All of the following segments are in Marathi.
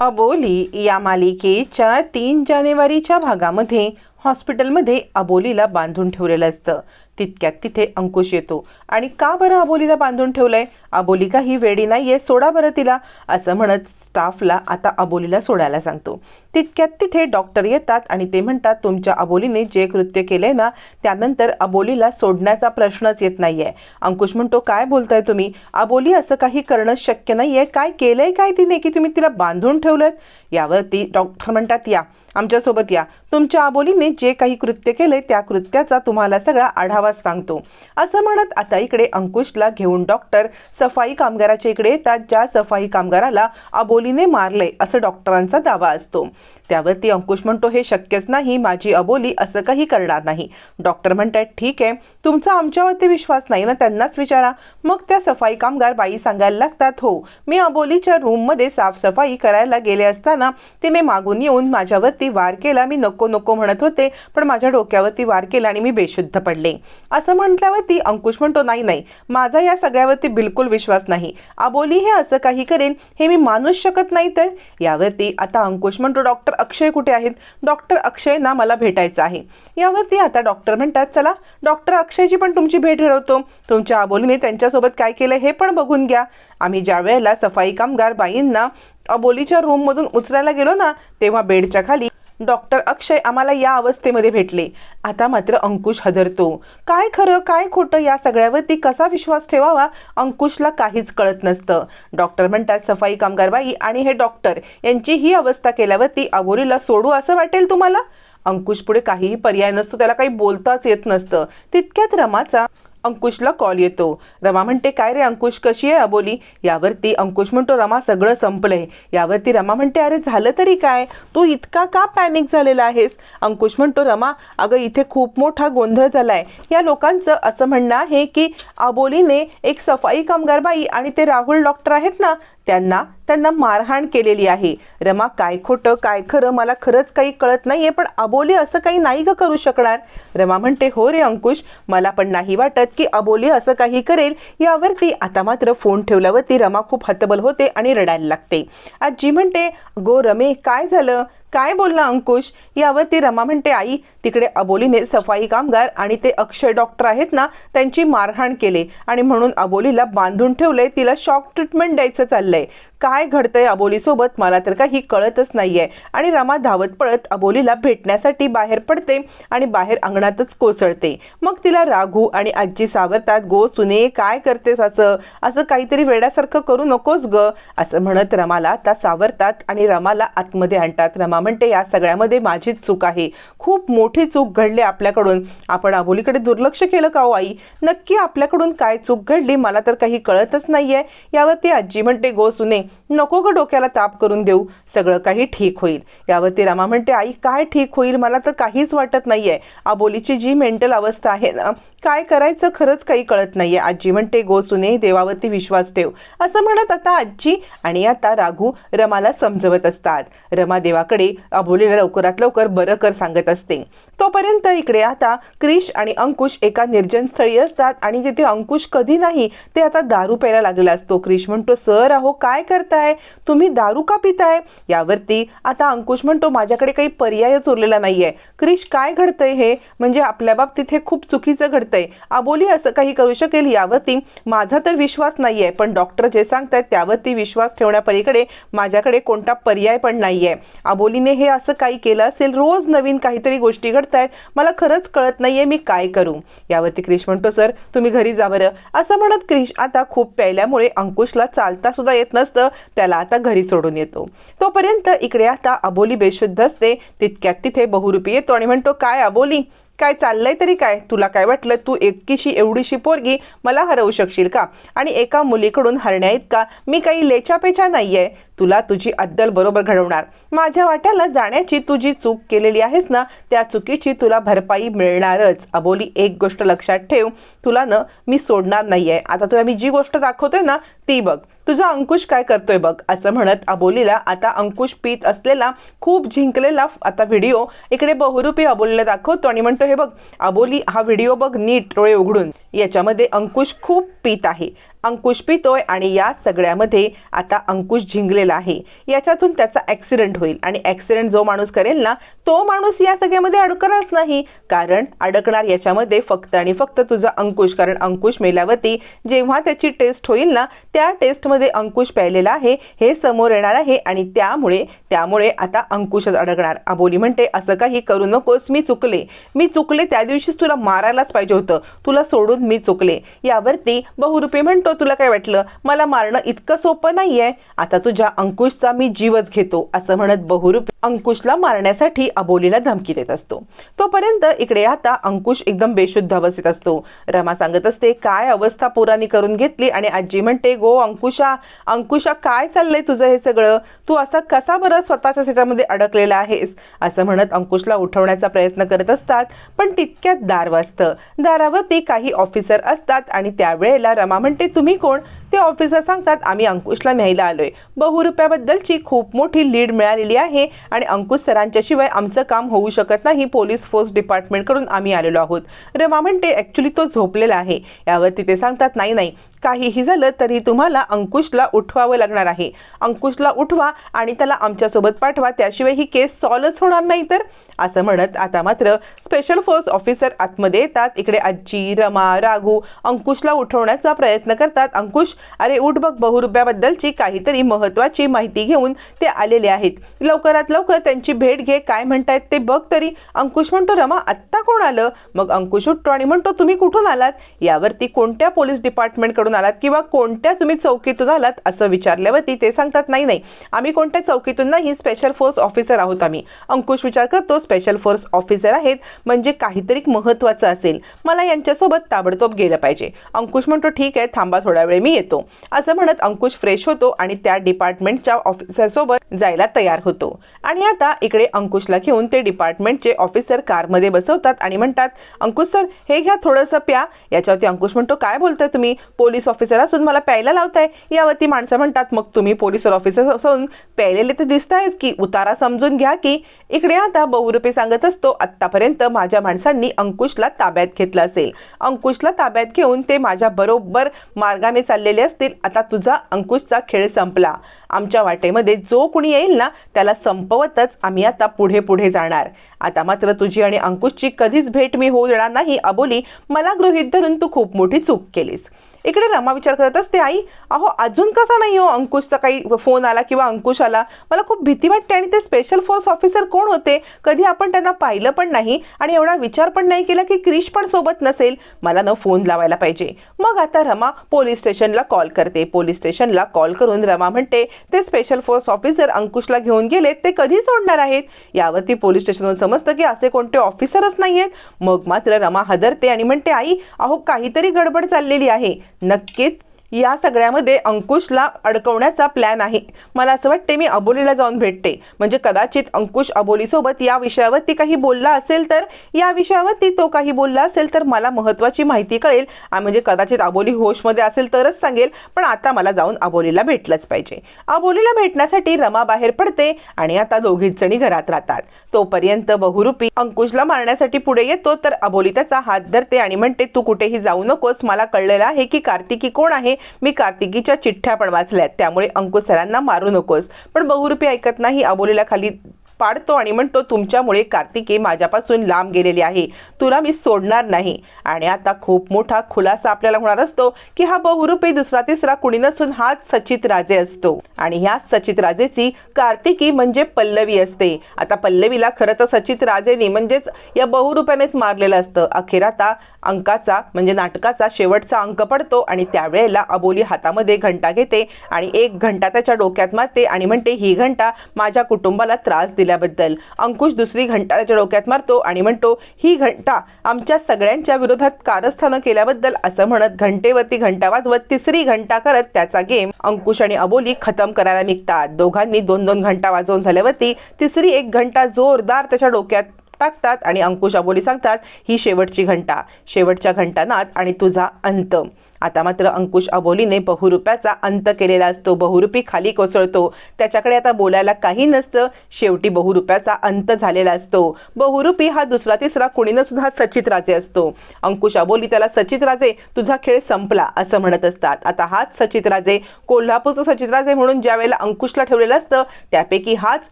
अबोली या मालिकेच्या तीन जानेवारीच्या भागामध्ये हॉस्पिटलमध्ये अबोलीला बांधून ठेवलेलं असतं. तितक्यात तिथे अंकुश येतो. आणि का बरं अबोलीला बांधून ठेवलंय? अबोली काही वेडी नाहीये सोडा बरं तिला असं म्हणत स्टाफला आता अबोलीला सोडायला सांगतो. तितक्यात तिथे डॉक्टर येतात आणि ते म्हणतात तुमच्या अबोलीने जे कृत्य केले ना त्यानंतर अबोलीला सोडण्याचा प्रश्नच येत नाहीये. अंकुश म्हणतो काय बोलताय तुम्ही? अबोली असं काही करणं शक्य नाहीये. काय केलंय काय तिने की तुम्ही तिला बांधून ठेवलं यावरती डॉक्टर म्हणतात या आमच्यासोबत या. तुमच्या अबोलीने जे काही कृत्य केले त्या कृत्याचा तुम्हाला सगळा आढावा सांगतो. असं म्हणत आता इकडे अंकुशला घेऊन डॉक्टर सफाई कामगाराच्या इकडे येतात ज्या सफाई कामगाराला अबोलीने मारले असं डॉक्टरांचा दावा असतो. त्यावरती अंकुश म्हणतो हे शक्यच नाही माझी अबोली असं काही करणार नाही. डॉक्टर म्हणतात ठीक आहे तुमचा आमच्यावरती विश्वास नाही ना त्यांनाच विचारा. मग त्या सफाई कामगार बाई सांगायला लागतात हो मी अबोलीच्या रूममध्ये साफसफाई करायला गेले असताना ते मी मागून येऊन माझ्यावरती वार केला मी नको नको म्हणत होते पण माझ्या डोक्यावरती वार केला आणि मी बेशुद्ध पडले. असं म्हटल्यावरती अंकुश म्हणतो नाही नाही माझा या सगळ्यावरती बिलकुल विश्वास नाही. अबोली हे असं काही करेन हे मी मानूच शकत नाही तर. यावरती आता अंकुश म्हणतो डॉक्टर अक्षय कुठे आहेत? डॉक्टर अक्षय ना मला भेटायचं आहे. यावरती आता डॉक्टर म्हणतात चला डॉक्टर अक्षयची पण तुमची भेट घडवतो तुमच्या अबोलीने त्यांच्यासोबत काय केलं हे पण बघून घ्या. आम्ही ज्या वेळेला सफाई कामगार बाईंना अबोलीच्या रूममधून उचलायला गेलो ना तेव्हा बेडच्या खाली डॉक्टर अक्षय आम्हाला या अवस्थेमध्ये भेटले. आता मात्र अंकुश हदरतो. काय खरं काय खोटं या सगळ्यावरती कसा विश्वास ठेवावा अंकुशला काहीच कळत नसतं. डॉक्टर म्हणतात सफाई कामगार बाई आणि हे डॉक्टर यांची ही अवस्था केल्यावरती अबोलीला सोडू असं वाटेल तुम्हाला? अंकुश पुढे काहीही पर्याय नसतो त्याला काही बोलताच येत नसतं. तितक्यात रमाचा अंकुशला कॉल येतो. रमा म्हणते काय रे अंकुश कशी आहे अबोली? यावरती अंकुश म्हणतो रमा सगळं संपलंय. यावरती रमा म्हणते अरे झालं तरी काय? तू इतका का पॅनिक झालेला आहेस? अंकुश म्हणतो रमा अगं इथे खूप मोठा गोंधळ झालाय. या लोकांचं असं म्हणणं आहे की अबोलीने एक सफाई कामगार बाई आणि ते राहुल डॉक्टर आहेत ना त्यांना त्यांना मारहाण केलेली आहे. रमा काय खोटं काय खरं मला खरंच काही कळत नाहीये पण अबोली असं काही नाही ग करू शकणार. रमा म्हणते हो रे अंकुश मला पण नाही वाटत की अबोली असं काही करेल. यावरती आता मात्र फोन ठेवल्यावरती रमा खूप हतबल होते आणि रडायला लागते. आजी म्हणते गो रमे काय झालं? काय बोलला अंकुश? यावरती रमा म्हणते आई तिकडे अबोलीने सफाई कामगार आणि ते अक्षय डॉक्टर आहेत ना त्यांची मारहाण केले आणि म्हणून अबोलीला बांधून ठेवले तिला शॉक ट्रीटमेंट द्यायचं चाललंय. काय घडतंय अबोलीसोबत मला तर काही कळतच नाहीये. आणि रमा धावत पळत अबोलीला भेटण्यासाठी बाहेर पडते आणि बाहेर अंगणातच कोसळते. मग तिला राघू आणि आजी सावरतात गो सुने काय करतेस असं? असं काहीतरी वेड्यासारखं करू नकोस ग असं म्हणत रमाला त्या सावरतात आणि रमाला आतमध्ये आणतात. रमा म्हणते या सगळ्यामध्ये माझीच चूक आहे. खूप मोठी चूक घडली आपल्याकडून. आपण अबोलीकडे दुर्लक्ष केलं का हो आई? नक्की आपल्याकडून काय चूक घडली मला तर काही कळतच नाहीये. यावरती आजी म्हणते गो सुने नको ग डोक्याला ताप करून देऊ. सगळं काही ठीक होईल. यावरती रमा म्हणते आई काय ठीक होईल? मला तर काहीच वाटत नाहीये. अबोलीची जी मेंटल अवस्था आहे ना काय करायचं खरंच काही कळत नाहीये. आजी म्हणते गो सुने देवावरती विश्वास ठेव. असं म्हणत आता आजी आणि आता राघू रमाला समजवत असतात. रमा देवाकडे अबोलीला लवकरात लवकर बरं कर सांगत असते. तोपर्यंत इकडे आता क्रिश आणि अंकुश एका निर्जन स्थळी असतात आणि जिथे अंकुश कधी नाही ते आता दारू प्यायला लागलेला असतो. क्रिश म्हणतो सर अहो काय कर करताय? तुम्ही दारू का पिताय? यावरती आता अंकुश म्हणतो माझ्याकडे काही पर्यायच उरलेला नाहीये. क्रिश काय घडतंय हे? म्हणजे आपल्या बाबतीत हे खूप चुकीचं घडतंय. अबोली असं काही करू शकेल यावरती माझा तर विश्वास नाहीये पण डॉक्टर जे सांगतायत त्यावरती विश्वास ठेवण्यापलीकडे माझ्याकडे कोणता पर्याय पण नाहीये. अबोलीने हे असं काही केलं असेल? रोज नवीन काहीतरी गोष्टी घडतायत? मला खरंच कळत नाहीये मी काय करू? यावरती क्रिश म्हणतो सर तुम्ही घरी जा बरं. असं म्हणत क्रिश आता खूप प्यायल्यामुळे अंकुशला चालता सुद्धा येत नसतं. त्याला आता घरी सोडून येतो. तोपर्यंत इकडे आता अबोली बेशुद्ध असते. तितक्यात तिथे बहुरूपी येतो आणि म्हणतो काय अबोली? काय चाललंय तरी काय? तुला काय वाटलं? तू एकीशी एवढीशी पोरगी मला हरवू शकशील का? आणि एका मुलीकडून हरण्या इतका मी काही लेचापेचा नाहीये. तुला तुझी अद्दल बरोबर घडवणार. माझ्या वाट्याला जाण्याची तू जी चूक केलेली आहेस ना त्या चुकीची तुला भरपाई मिळणारच. अबोली एक गोष्ट लक्षात ठेव. तुला न मी सोडणार नाहीये. आता तुला मी जी गोष्ट दाखवतोय ना ती बघ. तुझा अंकुश काय करतोय बघ? असं म्हणत अबोलीला आता अंकुश पीत असलेला खूप जिंकलेला आता व्हिडिओ इकडे बहुरूपी अबोलीला दाखवतो आणि म्हणतो हे बघ अबोली हा व्हिडिओ बघ नीट डोळे उघडून. याच्यामध्ये अंकुश खूप पीत आहे. अंकुश पितोय आणि या सगळ्यामध्ये आता अंकुश झिंगलेला आहे. याच्यातून त्याचा ॲक्सिडेंट होईल आणि ॲक्सिडेंट जो माणूस करेल ना तो माणूस या सगळ्यामध्ये अडकणारच नाही. कारण अडकणार याच्यामध्ये फक्त आणि फक्त तुझा अंकुश कारण अंकुश मेल्यावरती जेव्हा त्याची टेस्ट होईल ना त्या टेस्टमध्ये अंकुश प्यायलेला आहे हे समोर येणार आहे आणि त्यामुळे त्यामुळे आता अंकुशच अडकणार. अबोली म्हणते असं काही करू नकोस मी चुकले. मी चुकले त्या दिवशीच तुला मारायलाच पाहिजे होतं. तुला सोडून मी चुकले. यावरती बहुरूपे म्हणतो तुला काय वाटलं? मला मारणं इतकं सोपं नाहीये. आता तुझ्या अंकुशचा मी जीवच घेतो असं म्हणत बहुरूप अंकुशला मारण्यासाठी अबोलीला धमकी देत असतो. तोपर्यंत इकडे आता अंकुश एकदम बेशुद्ध अवस्थेत असतो. रमा सांगत असते काय अवस्था पोरांनी करून घेतली? आणि आजी म्हणते गो अंकुशा अंकुशा काय चाललंय तुझं हे सगळं? तू असा कसा बरं स्वतःच्या ह्याच्यामध्ये अडकलेला आहेस? असं म्हणत अंकुशला उठवण्याचा प्रयत्न करत असतात पण तितक्यात दार वाजतं. दारावरती काही ऑफिसर असतात आणि त्यावेळेला रमा म्हणते तुम्ही कोण? ते ऑफिसर सांगतात आम्ही अंकुशला न्यायला आलोय. आहे रुपयाबद्दलची खूप मोठी लीड मिळालेली आहे आणि अंकुश सरांच्याशिवाय आमचं काम होऊ शकत नाही. पोलीस फोर्स डिपार्टमेंटकडून आम्ही आलेलो आहोत. रमा म्हणते ॲक्च्युली तो झोपलेला आहे. यावरती ते सांगतात नाही नाही. काहीही झालं तरी तुम्हाला अंकुशला उठवावं लागणार आहे. अंकुशला उठवा आणि त्याला आमच्यासोबत पाठवा. त्याशिवाय ही केस सॉल्वच होणार नाही तर? असं म्हणत आता मात्र स्पेशल फोर्स ऑफिसर आतमध्ये येतात. इकडे आजी रमा राघू अंकुशला उठवण्याचा प्रयत्न करतात. अंकुश अरे उठ बघ बहुरुब्याबद्दलची काहीतरी महत्त्वाची माहिती घेऊन ते आलेले आहेत. लवकरात लवकर त्यांची भेट घे काय म्हणतायत ते बघ तरी. अंकुश म्हणतो रमा आत्ता कोण आलं? मग अंकुश उठतो आणि म्हणतो तुम्ही कुठून आलात? यावरती कोणत्या पोलीस डिपार्टमेंटकडून आलात किंवा कोणत्या तुम्ही चौकीतून आलात? असं विचारल्यावरती ते सांगतात नाही नाही. आम्ही कोणत्या चौकीतून नाही स्पेशल फोर्स ऑफिसर आहोत आम्ही. अंकुश विचार करतो स्पेशल फोर्स ऑफिसर आहेत म्हणजे काहीतरी महत्त्वाचं असेल. मला यांच्यासोबत ताबडतोब गेलं पाहिजे. अंकुश म्हणतो ठीक आहे थांबा थोडा वेळ मी येतो. असं म्हणत अंकुश फ्रेश होतो आणि त्या डिपार्टमेंटच्या ऑफिसरसोबत जायला तयार होतो. आणि आता इकडे अंकुशला घेऊन ते डिपार्टमेंटचे ऑफिसर कारमध्ये बसवतात आणि म्हणतात अंकुश सर हे घ्या थोडंसं प्या. याच्यावरती अंकुश म्हणतो काय बोलताय तुम्ही? पोलीस ऑफिसर असून मला प्यायला लावताय. यावरती माणसं म्हणतात मग तुम्ही पोलीस ऑफिसर असून प्यायलेले तर दिसतायच की उतारा समजून घ्या की. इकडे आता बहुरूपी सांगत असतो आत्तापर्यंत माझ्या माणसांनी अंकुशला ताब्यात घेतलं असेल. अंकुशला ताब्यात घेऊन ते माझ्या बरोबर मार्गाने चाललेले असतील. आता तुझा अंकुशचा खेळ संपला. आमच्या वाटेमध्ये जो कुणी येईल ना त्याला संपवतच आम्ही आता पुढे पुढे जाणार. आता मात्र तुझी आणि अंकुशची कधीच भेट मी होऊ देणार नाही अबोली. मला गृहीत धरून तू खूप मोठी चूक केलीस. इकडे रमा विचार करत असते आई अहो अजून कसा नाही हो अंकुशचा काही फोन आला किंवा अंकुश आला? मला खूप भीती वाटते आणि ते स्पेशल फोर्स ऑफिसर कोण होते? कधी आपण त्यांना पाहिलं पण नाही आणि एवढा विचार पण नाही केला की क्रिश पण सोबत नसेल. मला न फोन लावायला पाहिजे. मग आता रमा पोलीस स्टेशनला कॉल करते. पोलीस स्टेशनला कॉल करून रमा म्हणते ते स्पेशल फोर्स ऑफिसर अंकुशला घेऊन गेलेत. ते कधी सोडणार आहेत? यावरती पोलीस स्टेशनवर समजतं की असे कोणते ऑफिसरच नाही आहेत मग मात्र रमा हदरते आणि म्हणते आई अहो काहीतरी गडबड चाललेली आहे. नक्कीच या सगळ्यामध्ये अंकुशला अडकवण्याचा प्लॅन आहे. मला असं वाटते मी अबोलीला जाऊन भेटते. म्हणजे कदाचित अंकुश अबोलीसोबत या विषयावरती काही बोलला असेल तर या विषयावरती तो काही बोलला असेल तर मला महत्त्वाची माहिती कळेल. आणि म्हणजे कदाचित अबोली होशमध्ये असेल तरच सांगेल पण आता मला जाऊन अबोलीला भेटलंच पाहिजे. अबोलीला भेटण्यासाठी रमा बाहेर पडते आणि आता दोघीच जणी घरात राहतात. तोपर्यंत बहुरूपी अंकुशला मारण्यासाठी पुढे येतो तर अबोली त्याचा हात धरते आणि म्हणते तू कुठेही जाऊ नकोस. मला कळलेलं आहे की कार्तिकी कोण आहे? मी कार्तिकीच्या चिठ्ठ्या पण वाचल्यात. त्यामुळे अंकुश सरांना मारू नकोस. पण बहुरूपी ऐकत नाही अबोलीला खाली पाडतो आणि म्हणतो तुमच्यामुळे कार्तिकी माझ्यापासून लांब गेलेली आहे. तुला मी सोडणार नाही. आणि आता खूप मोठा खुलासा आपल्याला होणार असतो की हा बहुरूपी दुसरा तिसरा कुणी नसून हाच सचित राजे असतो. आणि ह्या सचित राजेची कार्तिकी म्हणजे पल्लवी असते. आता पल्लवीला खरं तर सचित राजेनी म्हणजेच या बहुरूप्यानेच मारलेलं असतं. अखेर आता अंकाचा म्हणजे नाटकाचा शेवटचा अंक पडतो आणि त्यावेळेला अबोली हातामध्ये घंटा घेते आणि एक घंटा त्याच्या डोक्यात मारते आणि म्हणते ही घंटा माझ्या कुटुंबाला त्रास दिल्याबद्दल अंकुश दुसरी घंटाळ्याच्या डोक्यात मारतो आणि म्हणतो ही घंटा आमच्या सगळ्यांच्या विरोधात कारस्थानं केल्याबद्दल असं म्हणत घंटेवरती घंटा वाजवत तिसरी घंटा करत त्याचा गेम अंकुश आणि अबोली खतम करायला निघतात. दोघांनी दोन दोन घंटा वाजवून झाल्यावरती तिसरी एक घंटा जोरदार त्याच्या डोक्यात टाकतात आणि अंकुश अबोली सांगतात ही शेवटची घंटा. शेवटच्या घंटानात आणि तुझा अंत. आता मात्र अंकुश अबोलीने बहुरूप्याचा अंत केलेला असतो. बहुरूपी खाली कोसळतो. त्याच्याकडे आता बोलायला काही नसतं. शेवटी बहुरूप्याचा अंत झालेला असतो. बहुरूपी हा दुसरा तिसरा कुणीनं सुद्धा सचित राजे असतो. अंकुश अबोली त्याला सचित राजे तुझा खेळ संपला असं म्हणत असतात. आता हाच सचित राजे. कोल्हापूरचं सचित राजे म्हणून ज्या वेळेला अंकुशला ठेवलेलं असतं त्यापैकी हाच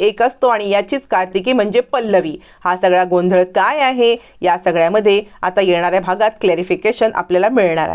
एक असतो आणि याचीच कार्तिकी म्हणजे पल्लवी. हा सगळा गोंधळ काय आहे? या सगळ्यामध्ये आता येणाऱ्या भागात क्लॅरिफिकेशन आपल्याला मिळणार आहे.